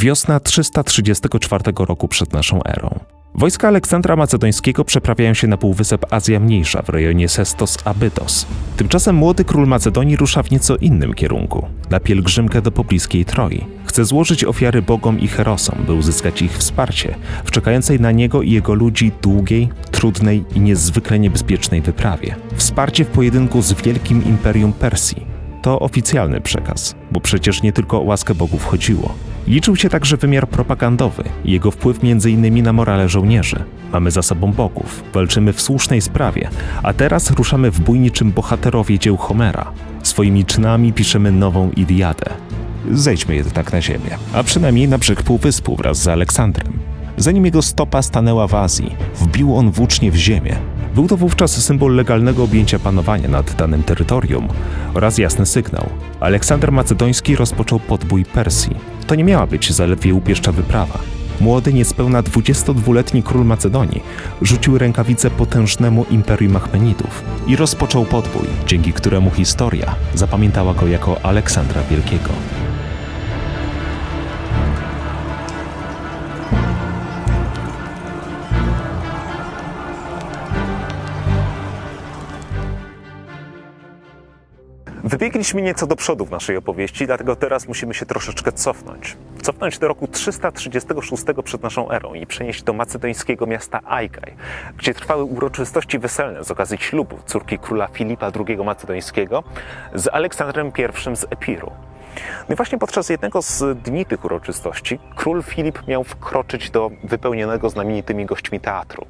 Wiosna 334 roku przed naszą erą. Wojska Aleksandra Macedońskiego przeprawiają się na Półwysep Azja Mniejsza w rejonie Sestos Abytos. Tymczasem młody król Macedonii rusza w nieco innym kierunku, na pielgrzymkę do pobliskiej Troi. Chce złożyć ofiary bogom i herosom, by uzyskać ich wsparcie w czekającej na niego i jego ludzi długiej, trudnej i niezwykle niebezpiecznej wyprawie. Wsparcie w pojedynku z wielkim imperium Persji, to oficjalny przekaz, bo przecież nie tylko o łaskę bogów chodziło. Liczył się także wymiar propagandowy jego wpływ m.in. na morale żołnierzy. Mamy za sobą bogów, walczymy w słusznej sprawie, a teraz ruszamy w bój niczym bohaterowie dzieł Homera. Swoimi czynami piszemy nową Iliadę. Zejdźmy jednak na ziemię, a przynajmniej na brzeg półwyspu wraz z Aleksandrem. Zanim jego stopa stanęła w Azji, wbił on włócznie w ziemię. Był to wówczas symbol legalnego objęcia panowania nad danym terytorium oraz jasny sygnał. Aleksander Macedoński rozpoczął podbój Persji. To nie miała być zaledwie upieszcza wyprawa. Młody, niespełna 22-letni król Macedonii rzucił rękawice potężnemu imperium Achmenidów i rozpoczął podbój, dzięki któremu historia zapamiętała go jako Aleksandra Wielkiego. Wybiegliśmy nieco do przodu w naszej opowieści, dlatego teraz musimy się troszeczkę cofnąć. Cofnąć do roku 336 przed naszą erą i przenieść do macedońskiego miasta Aikaj, gdzie trwały uroczystości weselne z okazji ślubu córki króla Filipa II Macedońskiego z Aleksandrem I z Epiru. No i właśnie podczas jednego z dni tych uroczystości król Filip miał wkroczyć do wypełnionego znamienitymi gośćmi teatru.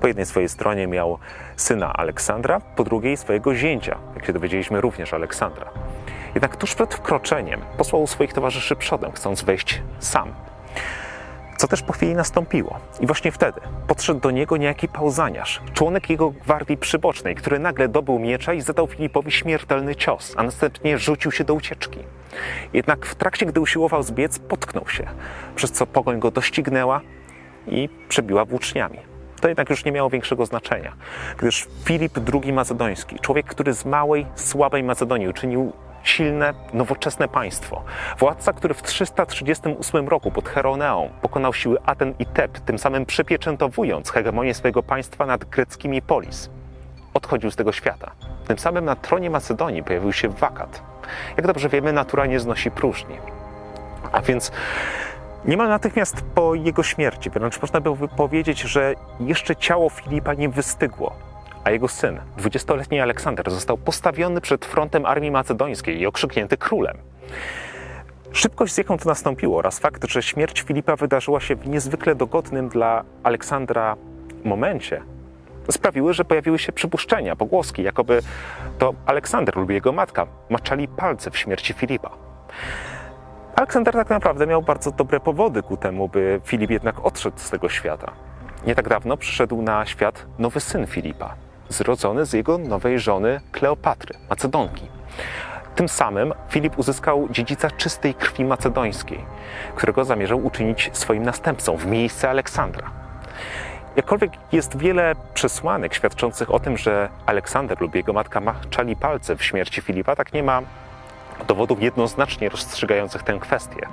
Po jednej swojej stronie miał syna Aleksandra, po drugiej swojego zięcia, jak się dowiedzieliśmy również Aleksandra. Jednak tuż przed wkroczeniem posłał swoich towarzyszy przodem, chcąc wejść sam. Co też po chwili nastąpiło. I właśnie wtedy podszedł do niego niejaki pauzaniarz, członek jego gwardii przybocznej, który nagle dobył miecza i zadał Filipowi śmiertelny cios, a następnie rzucił się do ucieczki. Jednak w trakcie, gdy usiłował zbiec, potknął się, przez co pogoń go doścignęła i przebiła włóczniami. To jednak już nie miało większego znaczenia, gdyż Filip II Macedoński, człowiek, który z małej, słabej Macedonii uczynił silne, nowoczesne państwo. Władca, który w 338 roku pod Heroneą pokonał siły Aten i Teb, tym samym przypieczętowując hegemonię swojego państwa nad greckimi polis. Odchodził z tego świata. Tym samym na tronie Macedonii pojawił się wakat. Jak dobrze wiemy, natura nie znosi próżni. A więc Niemal natychmiast po jego śmierci, wręcz można by powiedzieć, że jeszcze ciało Filipa nie wystygło, a jego syn, 20-letni Aleksander, został postawiony przed frontem armii macedońskiej i okrzyknięty królem. Szybkość, z jaką to nastąpiło, oraz fakt, że śmierć Filipa wydarzyła się w niezwykle dogodnym dla Aleksandra momencie, sprawiły, że pojawiły się przypuszczenia, pogłoski, jakoby to Aleksander lub jego matka maczali palce w śmierci Filipa. Aleksander tak naprawdę miał bardzo dobre powody ku temu, by Filip jednak odszedł z tego świata. Nie tak dawno przyszedł na świat nowy syn Filipa, zrodzony z jego nowej żony Kleopatry, Macedonki. Tym samym Filip uzyskał dziedzica czystej krwi macedońskiej, którego zamierzał uczynić swoim następcą w miejsce Aleksandra. Jakkolwiek jest wiele przesłanek świadczących o tym, że Aleksander lub jego matka maczali palce w śmierci Filipa, tak nie ma dowodów jednoznacznie rozstrzygających tę kwestię.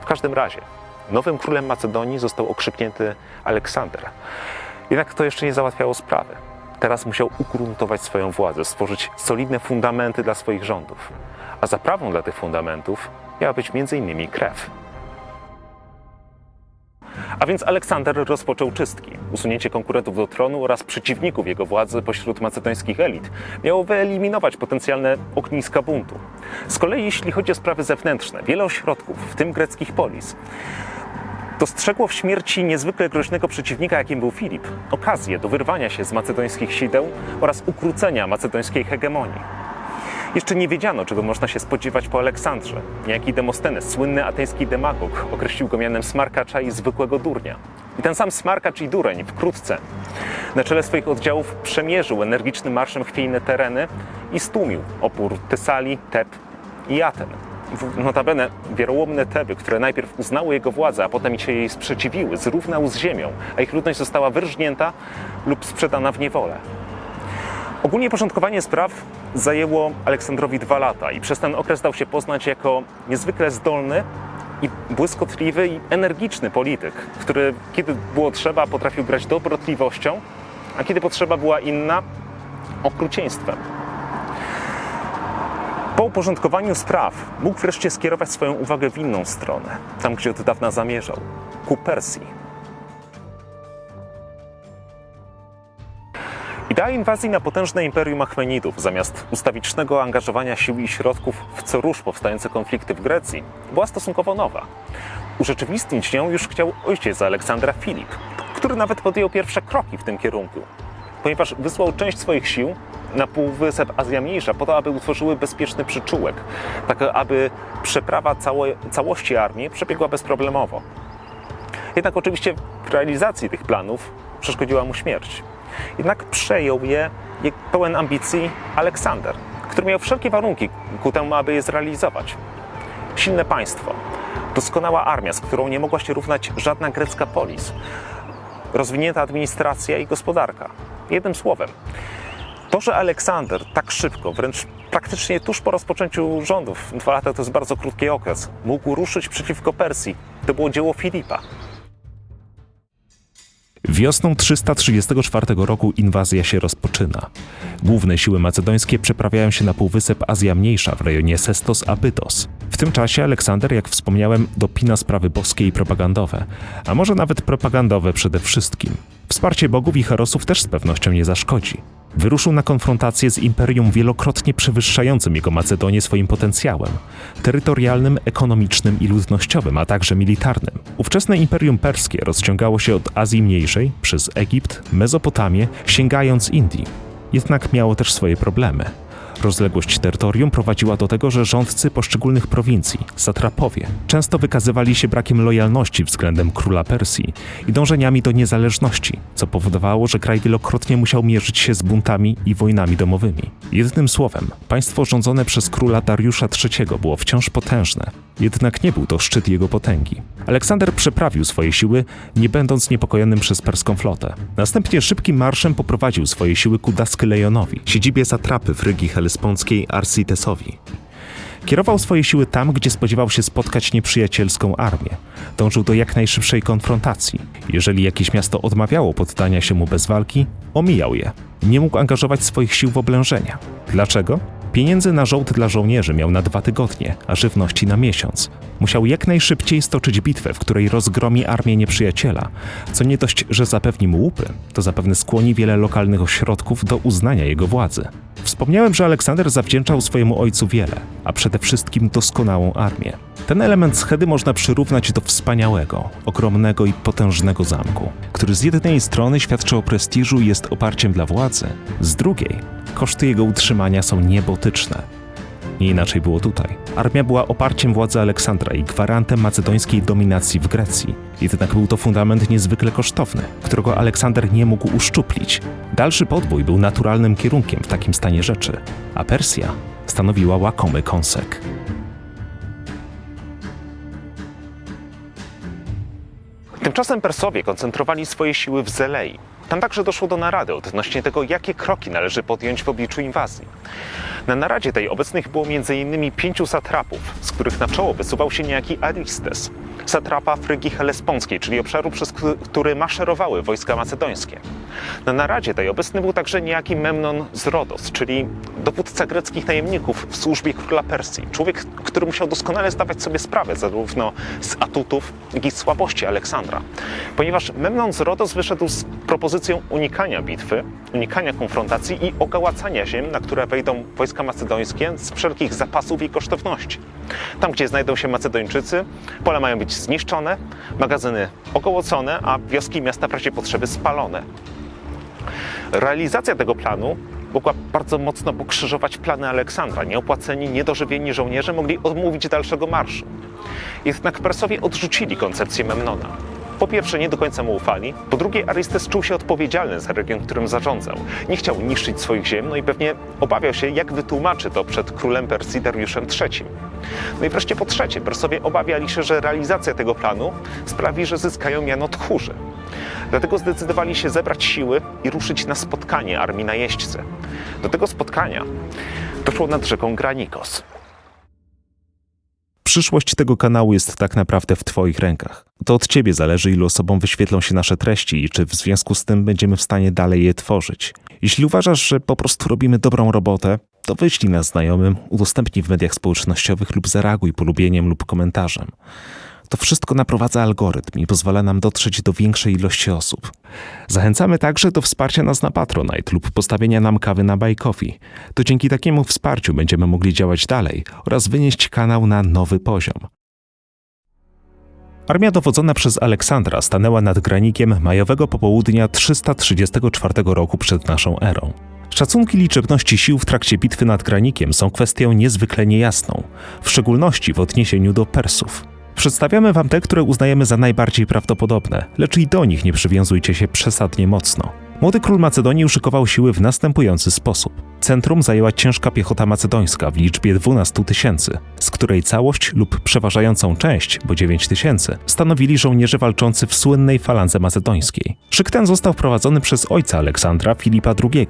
W każdym razie, nowym królem Macedonii został okrzyknięty Aleksander. Jednak to jeszcze nie załatwiało sprawy. Teraz musiał ugruntować swoją władzę, stworzyć solidne fundamenty dla swoich rządów. A zaprawą dla tych fundamentów miała być m.in. krew. A więc Aleksander rozpoczął czystki. Usunięcie konkurentów do tronu oraz przeciwników jego władzy pośród macedońskich elit miało wyeliminować potencjalne ogniska buntu. Z kolei jeśli chodzi o sprawy zewnętrzne, wiele ośrodków, w tym greckich polis, dostrzegło w śmierci niezwykle groźnego przeciwnika, jakim był Filip, okazję do wyrwania się z macedońskich sideł oraz ukrócenia macedońskiej hegemonii. Jeszcze nie wiedziano, czego można się spodziewać po Aleksandrze. Niejaki Demostenes, słynny ateński demagog, określił go mianem smarkacza i zwykłego durnia. I ten sam smarkacz i dureń wkrótce na czele swoich oddziałów przemierzył energicznym marszem chwiejne tereny i stłumił opór Tesalii, Teb i Aten. Notabene wierołomne Teby, które najpierw uznały jego władzę, a potem się jej sprzeciwiły, zrównał z ziemią, a ich ludność została wyrżnięta lub sprzedana w niewolę. Ogólnie porządkowanie spraw zajęło Aleksandrowi dwa lata i przez ten okres dał się poznać jako niezwykle zdolny i błyskotliwy i energiczny polityk, który kiedy było trzeba, potrafił grać dobrotliwością, a kiedy potrzeba była inna, okrucieństwem. Po uporządkowaniu spraw mógł wreszcie skierować swoją uwagę w inną stronę, tam gdzie od dawna zamierzał ku Persji. Idea inwazji na potężne imperium Achmenidów, zamiast ustawicznego angażowania sił i środków w co rusz powstające konflikty w Grecji, była stosunkowo nowa. Urzeczywistnić ją już chciał ojciec Aleksandra Filip, który nawet podjął pierwsze kroki w tym kierunku, ponieważ wysłał część swoich sił na Półwysep Azja Mniejsza po to, aby utworzyły bezpieczny przyczółek, tak aby przeprawa całe, całości armii przebiegła bezproblemowo. Jednak oczywiście w realizacji tych planów przeszkodziła mu śmierć. Jednak przejął je pełen ambicji Aleksander, który miał wszelkie warunki ku temu, aby je zrealizować. Silne państwo, doskonała armia, z którą nie mogła się równać żadna grecka polis, rozwinięta administracja i gospodarka. Jednym słowem, to, że Aleksander tak szybko, wręcz praktycznie tuż po rozpoczęciu rządów, dwa lata to jest bardzo krótki okres, mógł ruszyć przeciwko Persji, to było dzieło Filipa. Wiosną 334 roku inwazja się rozpoczyna. Główne siły macedońskie przeprawiają się na Półwysep Azja Mniejsza w rejonie Sestos-Abytos. W tym czasie Aleksander, jak wspomniałem, dopina sprawy boskie i propagandowe, a może nawet propagandowe przede wszystkim. Wsparcie bogów i herosów też z pewnością nie zaszkodzi. Wyruszył na konfrontację z imperium wielokrotnie przewyższającym jego Macedonię swoim potencjałem terytorialnym, ekonomicznym i ludnościowym, a także militarnym. Ówczesne imperium perskie rozciągało się od Azji Mniejszej przez Egipt, Mezopotamię, sięgając Indii. Jednak miało też swoje problemy. Rozległość terytorium prowadziła do tego, że rządcy poszczególnych prowincji, satrapowie, często wykazywali się brakiem lojalności względem króla Persji i dążeniami do niezależności, co powodowało, że kraj wielokrotnie musiał mierzyć się z buntami i wojnami domowymi. Jednym słowem, państwo rządzone przez króla Dariusza III było wciąż potężne, jednak nie był to szczyt jego potęgi. Aleksander przeprawił swoje siły, nie będąc niepokojonym przez perską flotę. Następnie szybkim marszem poprowadził swoje siły ku Daskylejonowi, siedzibie satrapy Frygii Helesponckiej Arsitesowi. Kierował swoje siły tam, gdzie spodziewał się spotkać nieprzyjacielską armię. Dążył do jak najszybszej konfrontacji. Jeżeli jakieś miasto odmawiało poddania się mu bez walki, omijał je. Nie mógł angażować swoich sił w oblężenia. Dlaczego? Pieniędzy na żołd dla żołnierzy miał na dwa tygodnie, a żywności na miesiąc. Musiał jak najszybciej stoczyć bitwę, w której rozgromi armię nieprzyjaciela, co nie dość, że zapewni mu łupy, to zapewne skłoni wiele lokalnych ośrodków do uznania jego władzy. Wspomniałem, że Aleksander zawdzięczał swojemu ojcu wiele, a przede wszystkim doskonałą armię. Ten element schedy można przyrównać do wspaniałego, ogromnego i potężnego zamku, który z jednej strony świadczy o prestiżu i jest oparciem dla władzy, z drugiej koszty jego utrzymania są niebotyczne. Nie inaczej było tutaj. Armia była oparciem władzy Aleksandra i gwarantem macedońskiej dominacji w Grecji. Jednak był to fundament niezwykle kosztowny, którego Aleksander nie mógł uszczuplić. Dalszy podbój był naturalnym kierunkiem w takim stanie rzeczy, a Persja stanowiła łakomy kąsek. Tymczasem Persowie koncentrowali swoje siły w Zelei. Tam także doszło do narady odnośnie tego, jakie kroki należy podjąć w obliczu inwazji. Na naradzie tej obecnych było m.in. pięciu satrapów, z których na czoło wysuwał się niejaki Aristes, satrapa Frygii Helesponckiej, czyli obszaru, przez który maszerowały wojska macedońskie. Na naradzie tej obecny był także niejaki Memnon z Rodos, czyli dowódca greckich najemników w służbie króla Persji. Człowiek, który musiał doskonale zdawać sobie sprawę zarówno z atutów, jak i słabości Aleksandra. Ponieważ Memnon z Rodos wyszedł z propozycją unikania bitwy, unikania konfrontacji i ogałacania ziem, na które wejdą wojska macedońskie z wszelkich zapasów i kosztowności. Tam, gdzie znajdą się Macedończycy, pola mają być zniszczone, magazyny ogołocone, a wioski i miasta w razie potrzeby spalone. Realizacja tego planu mogła bardzo mocno pokrzyżować plany Aleksandra. Nieopłaceni, niedożywieni żołnierze mogli odmówić dalszego marszu. Jednak Persowie odrzucili koncepcję Memnona. Po pierwsze, nie do końca mu ufali, po drugie, Arystes czuł się odpowiedzialny za region, którym zarządzał. Nie chciał niszczyć swoich ziem, no i pewnie obawiał się, jak wytłumaczy to przed królem Persji Dariuszem III. No i wreszcie po trzecie, Persowie obawiali się, że realizacja tego planu sprawi, że zyskają miano tchórzy. Dlatego zdecydowali się zebrać siły i ruszyć na spotkanie armii na jeźdźcy. Do tego spotkania doszło nad rzeką Granikos. Przyszłość tego kanału jest tak naprawdę w Twoich rękach. To od Ciebie zależy, ilu osobom wyświetlą się nasze treści i czy w związku z tym będziemy w stanie dalej je tworzyć. Jeśli uważasz, że po prostu robimy dobrą robotę, to wyślij nas znajomym, udostępnij w mediach społecznościowych lub zareaguj polubieniem lub komentarzem. To wszystko naprowadza algorytm i pozwala nam dotrzeć do większej ilości osób. Zachęcamy także do wsparcia nas na Patronite lub postawienia nam kawy na Buy Coffee. To dzięki takiemu wsparciu będziemy mogli działać dalej oraz wynieść kanał na nowy poziom. Armia dowodzona przez Aleksandra stanęła nad granikiem majowego popołudnia 334 roku przed naszą erą. Szacunki liczebności sił w trakcie bitwy nad granikiem są kwestią niezwykle niejasną, w szczególności w odniesieniu do Persów. Przedstawiamy wam te, które uznajemy za najbardziej prawdopodobne, lecz i do nich nie przywiązujcie się przesadnie mocno. Młody król Macedonii uszykował siły w następujący sposób. Centrum zajęła ciężka piechota macedońska w liczbie 12 tysięcy, z której całość lub przeważającą część, bo 9 tysięcy, stanowili żołnierze walczący w słynnej falandze macedońskiej. Szyk ten został wprowadzony przez ojca Aleksandra, Filipa II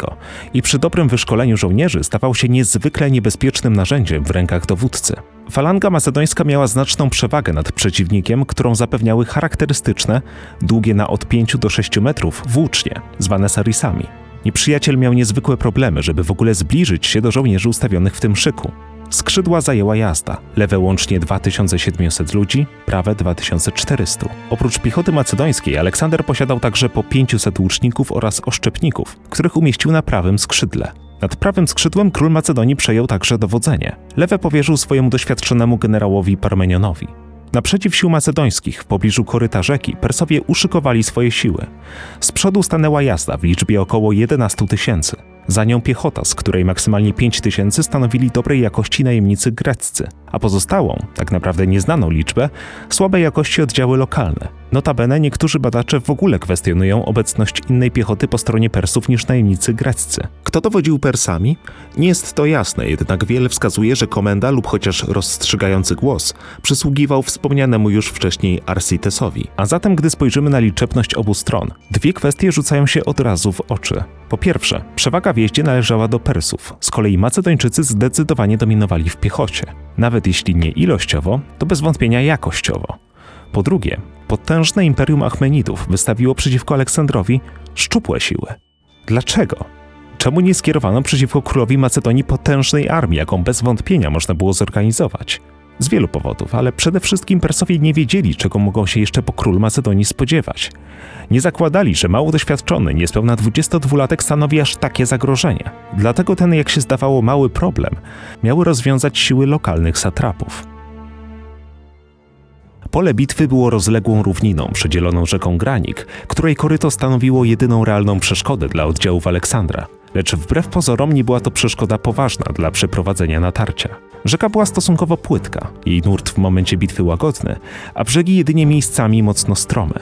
i przy dobrym wyszkoleniu żołnierzy stawał się niezwykle niebezpiecznym narzędziem w rękach dowódcy. Falanga macedońska miała znaczną przewagę nad przeciwnikiem, którą zapewniały charakterystyczne, długie na od 5 do 6 metrów włócznie, zwane sarisami. Nieprzyjaciel miał niezwykłe problemy, żeby w ogóle zbliżyć się do żołnierzy ustawionych w tym szyku. Skrzydła zajęła jazda, lewe łącznie 2700 ludzi, prawe 2400. Oprócz piechoty macedońskiej, Aleksander posiadał także po 500 łuczników oraz oszczepników, których umieścił na prawym skrzydle. Nad prawym skrzydłem król Macedonii przejął także dowodzenie. Lewe powierzył swojemu doświadczonemu generałowi Parmenionowi. Naprzeciw sił macedońskich, w pobliżu koryta rzeki, Persowie uszykowali swoje siły. Z przodu stanęła jazda w liczbie około 11 tysięcy. Za nią piechota, z której maksymalnie 5 tysięcy stanowili dobrej jakości najemnicy greccy, a pozostałą, tak naprawdę nieznaną liczbę, słabej jakości oddziały lokalne. Notabene niektórzy badacze w ogóle kwestionują obecność innej piechoty po stronie Persów niż najemnicy greccy. Kto dowodził Persami? Nie jest to jasne, jednak wiele wskazuje, że komenda lub chociaż rozstrzygający głos przysługiwał wspomnianemu już wcześniej Arsitesowi. A zatem, gdy spojrzymy na liczebność obu stron, dwie kwestie rzucają się od razu w oczy. Po pierwsze, przewaga w jeździe należała do Persów, z kolei Macedończycy zdecydowanie dominowali w piechocie. Nawet jeśli nie ilościowo, to bez wątpienia jakościowo. Po drugie, potężne imperium Achmenidów wystawiło przeciwko Aleksandrowi szczupłe siły. Dlaczego? Czemu nie skierowano przeciwko królowi Macedonii potężnej armii, jaką bez wątpienia można było zorganizować? Z wielu powodów, ale przede wszystkim Persowie nie wiedzieli, czego mogą się jeszcze po król Macedonii spodziewać. Nie zakładali, że mało doświadczony, niespełna 22-latek stanowi aż takie zagrożenie. Dlatego ten, jak się zdawało, mały problem miały rozwiązać siły lokalnych satrapów. Pole bitwy było rozległą równiną przedzieloną rzeką Granik, której koryto stanowiło jedyną realną przeszkodę dla oddziałów Aleksandra. Lecz wbrew pozorom nie była to przeszkoda poważna dla przeprowadzenia natarcia. Rzeka była stosunkowo płytka, jej nurt w momencie bitwy łagodny, a brzegi jedynie miejscami mocno strome.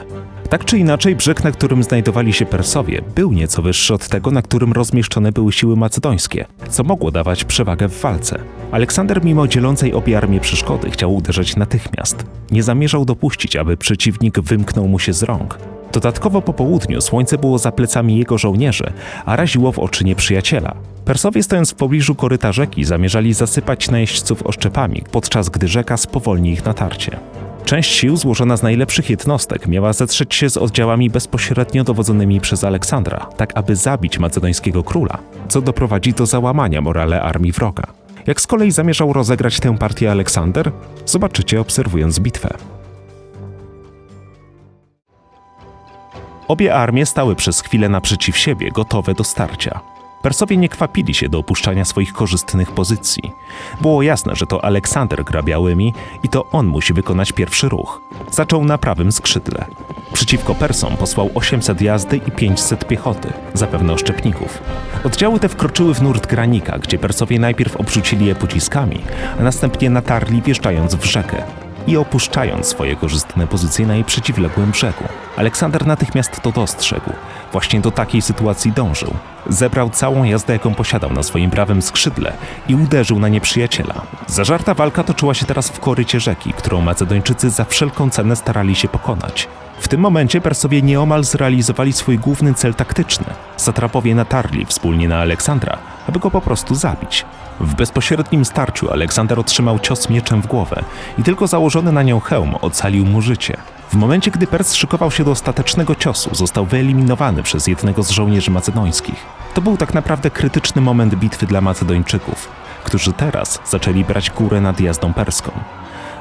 Tak czy inaczej, brzeg, na którym znajdowali się Persowie, był nieco wyższy od tego, na którym rozmieszczone były siły macedońskie, co mogło dawać przewagę w walce. Aleksander, mimo dzielącej obie armie przeszkody, chciał uderzać natychmiast. Nie zamierzał dopuścić, aby przeciwnik wymknął mu się z rąk. Dodatkowo po południu słońce było za plecami jego żołnierzy, a raziło w oczy nieprzyjaciela. Persowie stojąc w pobliżu koryta rzeki zamierzali zasypać najeźdźców oszczepami, podczas gdy rzeka spowolni ich natarcie. Część sił złożona z najlepszych jednostek miała zetrzeć się z oddziałami bezpośrednio dowodzonymi przez Aleksandra, tak aby zabić macedońskiego króla, co doprowadzi do załamania morale armii wroga. Jak z kolei zamierzał rozegrać tę partię Aleksander, zobaczycie obserwując bitwę. Obie armie stały przez chwilę naprzeciw siebie, gotowe do starcia. Persowie nie kwapili się do opuszczania swoich korzystnych pozycji. Było jasne, że to Aleksander gra białymi i to on musi wykonać pierwszy ruch. Zaczął na prawym skrzydle. Przeciwko Persom posłał 800 jazdy i 500 piechoty, zapewne oszczepników. Oddziały te wkroczyły w nurt granika, gdzie Persowie najpierw obrzucili je pociskami, a następnie natarli wjeżdżając w rzekę i opuszczając swoje korzystne pozycje na jej przeciwległym brzegu. Aleksander natychmiast to dostrzegł. Właśnie do takiej sytuacji dążył. Zebrał całą jazdę, jaką posiadał na swoim prawym skrzydle i uderzył na nieprzyjaciela. Zażarta walka toczyła się teraz w korycie rzeki, którą Macedończycy za wszelką cenę starali się pokonać. W tym momencie Persowie nieomal zrealizowali swój główny cel taktyczny. Satrapowie natarli wspólnie na Aleksandra, aby go po prostu zabić. W bezpośrednim starciu Aleksander otrzymał cios mieczem w głowę i tylko założony na nią hełm ocalił mu życie. W momencie, gdy Pers szykował się do ostatecznego ciosu, został wyeliminowany przez jednego z żołnierzy macedońskich. To był tak naprawdę krytyczny moment bitwy dla Macedończyków, którzy teraz zaczęli brać górę nad jazdą perską.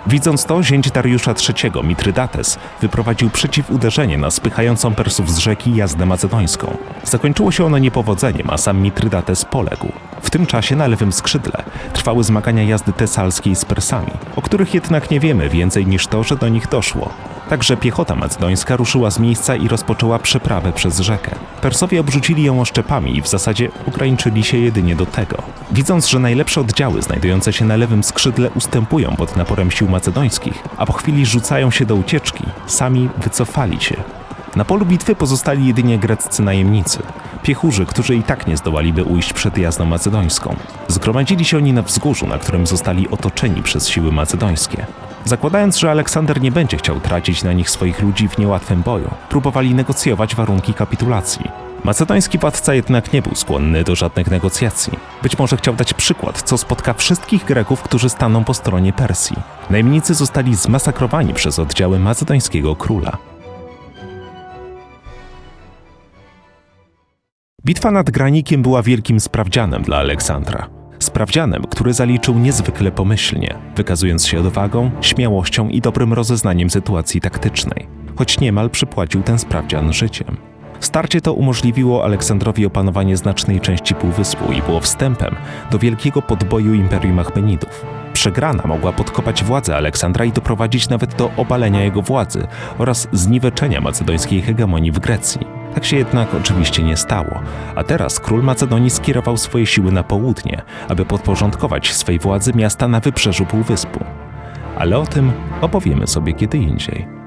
Widząc to, zięć Dariusza III, Mitrydates, wyprowadził przeciwuderzenie na spychającą Persów z rzeki jazdę macedońską. Zakończyło się ono niepowodzeniem, a sam Mitrydates poległ. W tym czasie na lewym skrzydle trwały zmagania jazdy tesalskiej z Persami, o których jednak nie wiemy więcej niż to, że do nich doszło. Także piechota macedońska ruszyła z miejsca i rozpoczęła przeprawę przez rzekę. Persowie obrzucili ją oszczepami i w zasadzie ograniczyli się jedynie do tego. Widząc, że najlepsze oddziały znajdujące się na lewym skrzydle ustępują pod naporem sił macedońskich, a po chwili rzucają się do ucieczki, sami wycofali się. Na polu bitwy pozostali jedynie greccy najemnicy, piechurzy, którzy i tak nie zdołaliby ujść przed jazdą macedońską. Zgromadzili się oni na wzgórzu, na którym zostali otoczeni przez siły macedońskie. Zakładając, że Aleksander nie będzie chciał tracić na nich swoich ludzi w niełatwym boju, próbowali negocjować warunki kapitulacji. Macedoński władca jednak nie był skłonny do żadnych negocjacji. Być może chciał dać przykład, co spotka wszystkich Greków, którzy staną po stronie Persji. Najemnicy zostali zmasakrowani przez oddziały macedońskiego króla. Bitwa nad Granikiem była wielkim sprawdzianem dla Aleksandra. Sprawdzianem, który zaliczył niezwykle pomyślnie, wykazując się odwagą, śmiałością i dobrym rozeznaniem sytuacji taktycznej, choć niemal przypłacił ten sprawdzian życiem. Starcie to umożliwiło Aleksandrowi opanowanie znacznej części półwyspu i było wstępem do wielkiego podboju Imperium Achmenidów. Przegrana mogła podkopać władzę Aleksandra i doprowadzić nawet do obalenia jego władzy oraz zniweczenia macedońskiej hegemonii w Grecji. Tak się jednak oczywiście nie stało, a teraz król Macedonii skierował swoje siły na południe, aby podporządkować swej władzy miasta na wybrzeżu półwyspu. Ale o tym opowiemy sobie kiedy indziej.